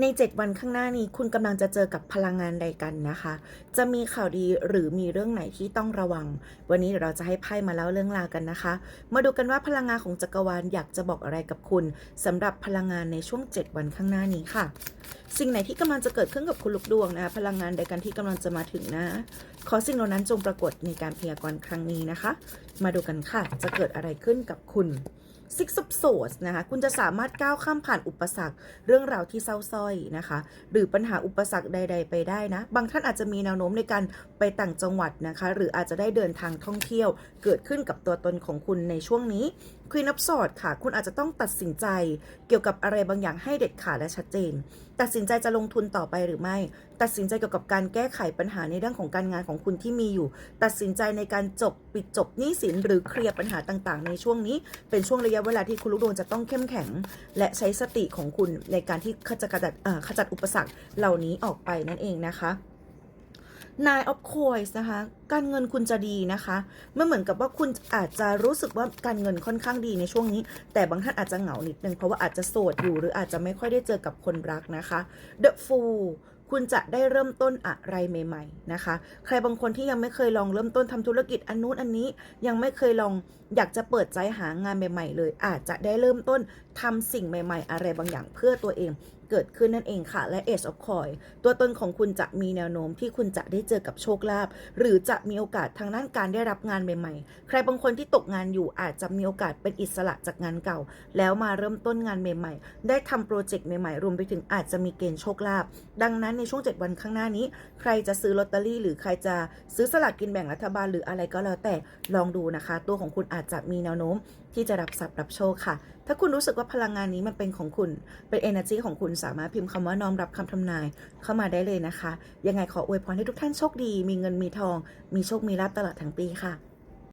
ใน 7 วันข้างหน้านี้คุณกำลังจะเจอกับพลังงานใดกันนะคะ จะมีข่าวดีหรือมีเรื่องไหนที่ต้องระวัง วันนี้เดี๋ยวเราจะให้ไพ่มาเล่าเรื่องราวกันนะคะ มาดูกันว่าพลังงานของจักรวาลอยากจะบอกอะไรกับคุณสำหรับพลังงานในช่วง 7 วันข้างหน้านี้ค่ะ สิ่งไหนที่กำลังจะเกิดขึ้นกับคุณลูกดวงนะคะพลังงานใดกันที่กำลังจะมาถึงนะ ขอสิ่งเหล่านั้นจงปรากฏในการพยากรณ์ครั้งนี้นะคะ มาดูกันค่ะ จะเกิดอะไรขึ้นกับคุณ Six of Swords นะคะ คุณจะสามารถก้าวข้ามผ่านอุปสรรค เรื่องราวที่เศร้าสร้อยนะคะ หรือปัญหาอุปสรรคใด ๆ ไปได้นะ บางท่านอาจจะมีแนวโน้มในการไปต่างจังหวัดนะคะ หรืออาจจะได้เดินทางท่องเที่ยว เกิดขึ้นกับตัวตนของคุณในช่วงนี้ Queen of Swords ค่ะ คุณอาจจะต้องตัดสินใจเกี่ยวกับอะไรบางอย่างให้เด็ดขาดและชัดเจน ตัดสินใจจะลงทุนต่อไปหรือไม่ ตัดสินใจเกี่ยวกับการแก้ไขปัญหาในเรื่องของการงานของคุณที่มีอยู่ ตัดสินใจในการจบปิดจบหนี้สินหรือเคลียร์ปัญหาต่างๆ ในช่วงนี้ เป็นช่วงระยะเวลาที่คุณลูกดวงจะต้องเข้มแข็ง และใช้สติของคุณในการที่ขจัดขจัดอุปสรรคเหล่านี้ออกไปนั่นเองนะคะ Nine of Coins นะคะ การเงินคุณจะดีนะคะมันเหมือนกับว่าคุณอาจจะรู้สึกว่าการเงินค่อนข้างดีในช่วงนี้ แต่บางท่านอาจจะเหงานิดนึงเพราะว่าอาจจะโสดอยู่หรืออาจจะไม่ค่อยได้เจอกับคนรักนะคะ The Fool คุณจะได้เริ่มต้นอะไรใหม่ ๆ นะคะ ใครบางคนที่ยังไม่เคยลองเริ่มต้นทำธุรกิจอันนู้นอันนี้ยังไม่เคยลองอยากจะเปิดใจหางานใหม่ ๆ เลย อาจจะได้เริ่มต้นทำสิ่งใหม่ ๆ อะไรบางอย่างเพื่อตัวเอง เกิดขึ้นนั่นเองค่ะ และ Ace of Coin ตัวตนของคุณจะมีแนวโน้มที่คุณจะได้เจอกับโชคลาภหรือจะมีโอกาสทางด้านการได้รับงานใหม่ๆ ใครบางคนที่ตกงานอยู่อาจจะมีโอกาสเป็นอิสระจากงานเก่า แล้วมาเริ่มต้นงานใหม่ ๆ ได้ทำโปรเจกต์ใหม่ๆ รวมไปถึงอาจจะมีเกณฑ์โชคลาภดังนั้นในช่วง 7 วันข้างหน้านี้ ใครจะซื้อลอตเตอรี่หรือใครจะซื้อสลากกินแบ่งรัฐบาลหรืออะไรก็แล้วแต่ลองดูนะคะ ตัวของคุณอาจจะมีแนวโน้มที่จะรับทรัพย์รับโชคค่ะ ถ้าคุณรู้สึกว่าพลังงานนี้มันเป็นของคุณเป็น energy ของคุณสามารถพิมพ์คำว่าน้อมรับคำทำนายเข้ามาได้เลยนะคะ ยังไงขออวยพรให้ทุกท่านโชคดี มีเงินมีทอง มีโชคมีลาภตลอดทั้งปีค่ะ